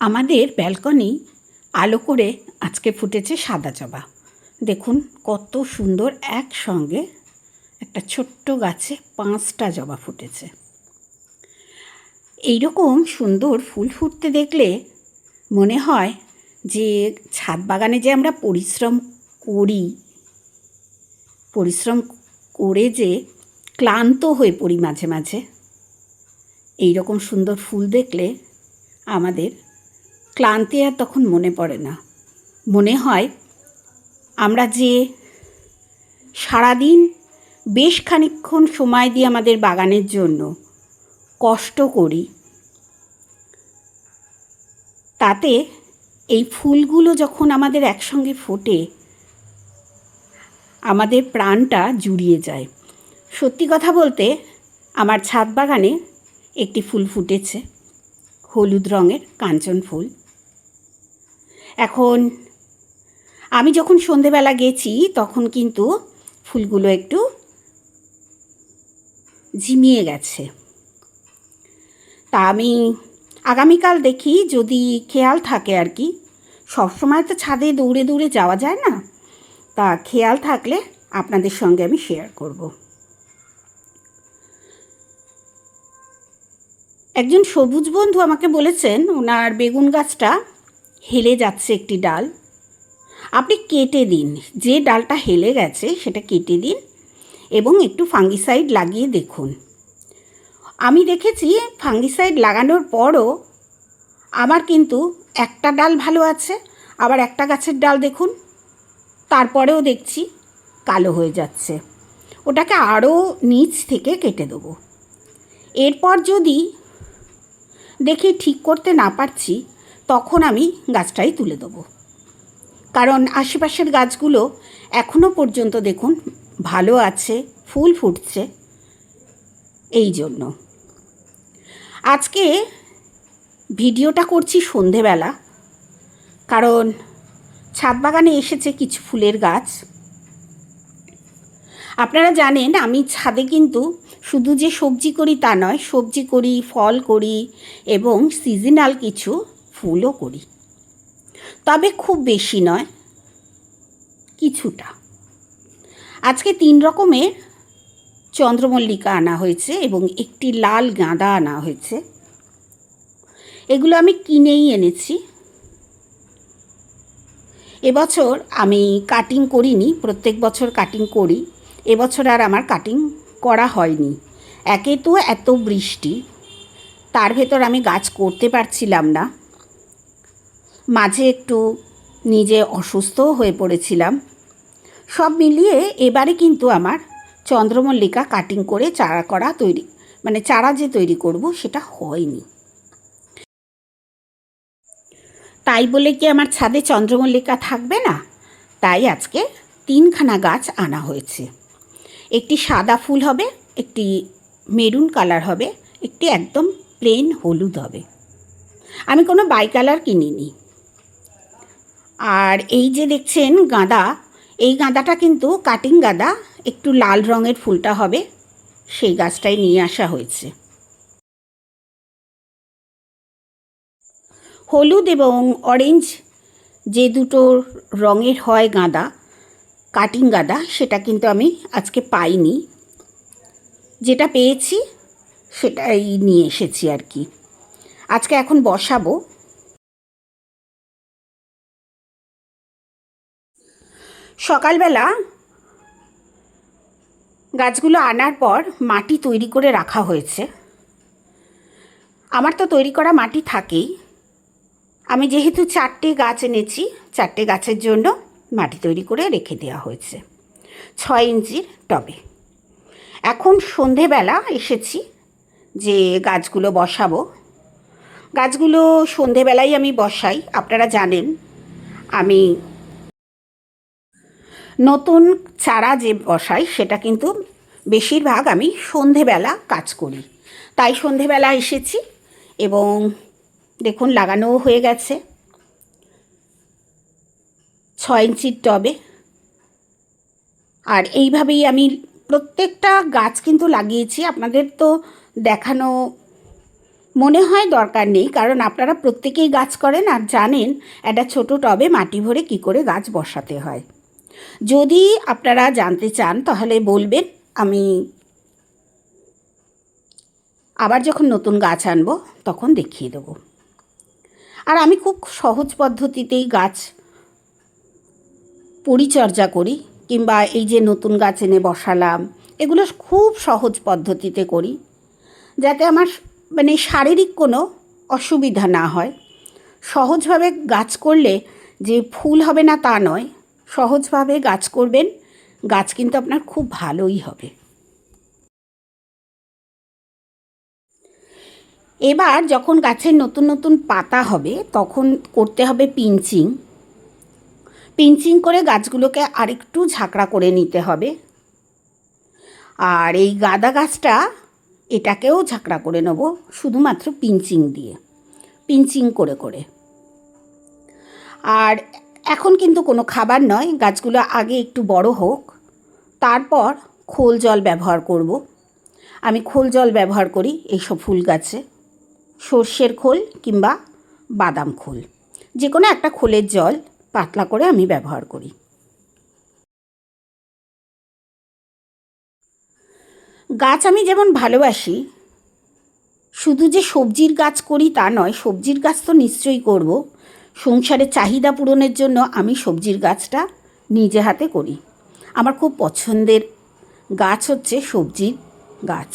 আমাদের ব্যালকনি আলো করে আজকে ফুটেছে সাদা জবা। দেখুন কত সুন্দর একসঙ্গে একটা ছোট্ট গাছে পাঁচটা জবা ফুটেছে। এইরকম সুন্দর ফুল ফুটতে দেখলে মনে হয় যে ছাদ বাগানে যে আমরা পরিশ্রম করি, পরিশ্রম করে যে ক্লান্ত হয়ে পড়ি মাঝে মাঝে এই রকম সুন্দর ফুল দেখলে আমাদের ক্লান্তি আর তখন মনে পড়ে না। মনে হয় আমরা যে সারাদিন বেশ খানিকক্ষণ সময় দিয়ে আমাদের বাগানের জন্য, কষ্ট করি, তাতে এই ফুলগুলো যখন আমাদের একসঙ্গে ফোটে, আমাদের প্রাণটা জুড়িয়ে যায়। সত্যি কথা বলতে আমার ছাদ বাগানে একটি ফুল ফুটেছে, হলুদ রঙের কাঞ্চন ফুল। এখন আমি যখন সন্ধেবেলা গেছি, তখন কিন্তু ফুলগুলো একটু ঝিমিয়ে গেছে। তা আমি আগামীকাল দেখি, যদি খেয়াল থাকে আর কি। সবসময় তো ছাদে দৌড়ে দৌড়ে যাওয়া যায় না। তা খেয়াল থাকলে আপনাদের সঙ্গে আমি শেয়ার করব। একজন সবুজ বন্ধু আমাকে বলেছেন, ওনার বেগুন গাছটা হেলে যাচ্ছে একটি ডাল। আপনি কেটে দিন। যে ডালটা হেলে গেছে সেটা কেটে দিন এবং একটু ফাঙ্গিসাইড লাগিয়ে দেখুন। আমি দেখেছি ফাঙ্গিসাইড লাগানোর পরও আমার কিন্তু একটা ডাল ভালো আছে, আবার একটা গাছের ডাল দেখুন। তারপরেও দেখছি কালো হয়ে যাচ্ছে। ওটাকে আরও নিচ থেকে কেটে দেবো। এরপর যদি দেখি ঠিক করতে না পারছি তখন আমি গাছটাই তুলে দেবো। কারণ আশেপাশের গাছগুলো এখনও পর্যন্ত দেখুন ভালো আছে, ফুল ফুটছে এই জন্য। আজকে ভিডিওটা করছি সন্ধেবেলা, কারণ ছাদ বাগানে এসেছে কিছু ফুলের গাছ। আপনারা জানেন, আমি ছাদে কিন্তু শুধু যে সবজি করি তা নয়, সবজি করি, ফল করি এবং সিজনাল কিছু ফুলও করি। তবে খুব বেশি নয়, কিছুটা। আজকে তিন রকমের চন্দ্রমল্লিকা আনা হয়েছে এবং একটি লাল গাঁদা আনা হয়েছে। এগুলো আমি কিনেই এনেছি। এবছর আমি কাটিং করিনি, প্রত্যেক বছর কাটিং করি। এবছর আর আমার কাটিং করা হয়নি। একে তো এত বৃষ্টি, তার ভেতর আমি গাছ করতে পারছিলাম না। মাঝে একটু নিজে অসুস্থও হয়ে পড়েছিলাম। সব মিলিয়ে এবারে কিন্তু আমার চন্দ্রমল্লিকা কাটিং করে চারা করা তৈরি মানে চারা যে তৈরি করব সেটা হয়নি। তাই বলে কি আমার ছাদে চন্দ্রমল্লিকা থাকবে না? তাই আজকে তিনখানা গাছ আনা হয়েছে। একটি সাদা ফুল হবে, একটি মেরুন কালার হবে, একটি একদম প্লেন হলুদ হবে। আমি কোনো বাই কালার কিনিনি। আর এই যে দেখছেন গাঁদা, এই গাঁদাটা কিন্তু কাটিং গাঁদা, একটু লাল রঙের ফুলটা হবে, সেই গাছটাই নিয়ে আসা হয়েছে। হলুদ এবং অরেঞ্জ যে দুটো রঙের হয় গাঁদা, কাটিং গাঁদা, সেটা কিন্তু আমি আজকে পাইনি। যেটা পেয়েছি, সেটাই নিয়ে এসেছি আর কি। আজকে এখন বসাবো। সকালবেলা গাছগুলো আনার পর মাটি তৈরি করে রাখা হয়েছে। আমার তো তৈরি করা মাটি থাকেই। আমি যেহেতু চারটে গাছ এনেছি, চারটে গাছের জন্য মাটি তৈরি করে রেখে দেওয়া হয়েছে। ছয় ইঞ্চির টবে। এখন সন্ধেবেলা এসেছি যে গাছগুলো বসাবো। গাছগুলো সন্ধেবেলায় আমি বসাই, আপনারা জানেন। আমি নতুন চারা যে বসাই, সেটা কিন্তু বেশিরভাগ আমি সন্ধেবেলা কাজ করি। তাই সন্ধেবেলা এসেছি এবং দেখুন লাগানোও হয়ে গেছে। ছয় ইঞ্চির টবে। আর এইভাবেই আমি প্রত্যেকটা গাছ কিন্তু লাগিয়েছি। আপনাদের তো দেখানো মনে হয় দরকার নেই, কারণ আপনারা প্রত্যেকেই গাছ করেন আর জানেন একটা ছোট টবে মাটি ভরে কি করে গাছ বসাতে হয়। যদি আপনারা জানতে চান, তাহলে বলবেন, আমি আবার যখন নতুন গাছ আনব, তখন দেখিয়ে দেবো। আর আমি খুব সহজ পদ্ধতিতেই গাছ পরিচর্যা করি, কিংবা এই যে নতুন গাছ এনে বসালাম, এগুলো খুব সহজ পদ্ধতিতে করি, যাতে আমার মানে শারীরিক কোনো অসুবিধা না হয়। সহজভাবে গাছ করলে যে ফুল হবে না তা নয় সহজভাবে গাছ করবেন, গাছ কিন্তু আপনার খুব ভালোই হবে। এবার যখন গাছের নতুন নতুন পাতা হবে, তখন করতে হবে পিঞ্চিং। পিঞ্চিং করে গাছগুলোকে আরেকটু ঝাঁকড়া করে নিতে হবে। আর এই গাঁদা গাছটা এটাকেও ঝাঁকড়া করে নেব, শুধুমাত্র পিঞ্চিং দিয়ে। পিঞ্চিং করে করে। আর এখন কিন্তু কোনো খাবার নয়, গাছগুলো আগে একটু বড় হোক। তারপর খোল জল ব্যবহার করব। আমি খোল জল ব্যবহার করি এইসব ফুল গাছে। সর্ষের খোল কিংবা বাদাম খোল। যে কোনো একটা খোলের জল পাতলা করে আমি ব্যবহার করি। গাছ আমি যেমন ভালোবাসি, শুধু যে সবজির গাছ করি তা নয়, সবজির গাছ তো নিশ্চয়ই করব। সংসারের চাহিদা পূরণের জন্য আমি সবজির গাছটা নিজে হাতে করি। আমার খুব পছন্দের গাছ হচ্ছে সবজির গাছ।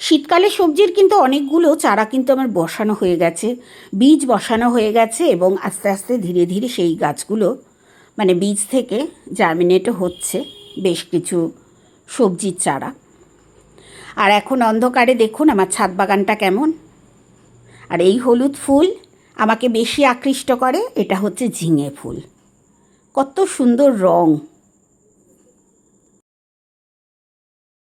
শীতকালে সবজির কিন্তু অনেকগুলো চারা কিন্তু আমার বসানো হয়ে গেছে, বীজ বসানো হয়ে গেছে এবং আস্তে আস্তে ধীরে ধীরে সেই গাছগুলো মানে বীজ থেকে জার্মিনেটও হচ্ছে বেশ কিছু সবজির চারা। আর এখন অন্ধকারে দেখুন আমার ছাদ বাগানটা কেমন। আর এই হলুদ ফুল আমাকে বেশি আকৃষ্ট করে, এটা হচ্ছে ঝিঙে ফুল। কত সুন্দর রঙ